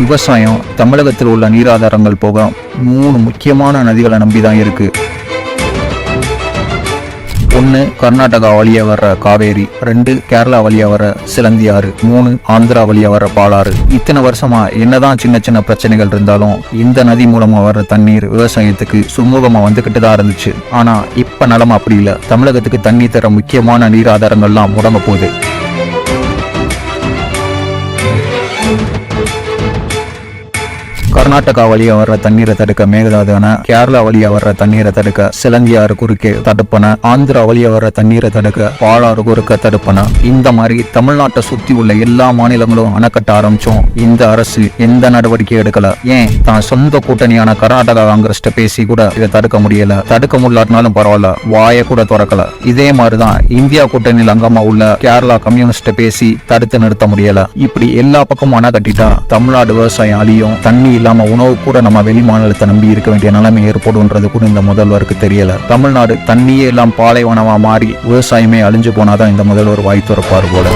விவசாயம் தமிழகத்தில் உள்ள நீராதாரங்கள் போக மூணு முக்கியமான நதிகளை நம்பி தான் இருக்குது ஒன்று கர்நாடகா வழியாக வர்ற காவேரி ரெண்டு கேரளா வழியாக வர சிலந்தி ஆறு மூணு ஆந்திரா வழியாக வர பாலாறு. இத்தனை வருஷமா என்னதான் சின்ன சின்ன பிரச்சனைகள் இருந்தாலும் இந்த நதி மூலமாக வர்ற தண்ணீர் விவசாயத்துக்கு சுமூகமாக வந்துக்கிட்டு தான் இருந்துச்சு. ஆனால் இப்போ நிலம அப்படி இல்லை. தமிழகத்துக்கு தண்ணி தர முக்கியமான நீர் ஆதாரங்கள்லாம் முடங்க போகுது. கர்நாடகா வழியா வர்ற தண்ணீரை தடுக்க மேகதாது அணை கேரளா வழியா வர்ற தண்ணீரை தடுக்க சிலந்தியாறு குறுக்கே தடுப்பன ஆந்திரா வழியா வர்ற தண்ணீரை தடுக்க பாலாறு குறுக்க தடுப்பன. இந்த மாதிரி தமிழ்நாட்டை சுத்தி உள்ள எல்லா மாநிலங்களும் அணைக்கட்ட கட்ட ஆரம்பிச்சோம். இந்த அரசு எந்த நடவடிக்கை எடுக்கல. ஏன்? தான் சொந்த கூட்டணியான கர்நாடகா காங்கிரஸ் பேசி கூட இதை தடுக்க முடியல. தடுக்க முடியலாட்டினாலும் பரவாயில்ல. வாயை கூட திறக்கல. இதே மாதிரிதான் இந்தியா கூட்டணியில் அங்கமா உள்ள கேரளா கம்யூனிஸ்ட பேசி தடுத்து நிறுத்த முடியல. இப்படி எல்லா பக்கமும் அணை கட்டிட்டா தமிழ்நாடு விவசாயம் அழியும். தண்ணி இல்லாம உணவு கூட நம்ம வெளி மாநிலத்தை நம்பி இருக்க வேண்டிய நிலைமை ஏற்படும்ன்றது கூட இந்த முதல்வருக்கு தெரியல. தமிழ்நாடு தண்ணியே எல்லாம் பாலைவனமா மாறி விவசாயமே அழிஞ்சு போனாதான் இந்த முதல்வர் வாய் திறப்பார் போல.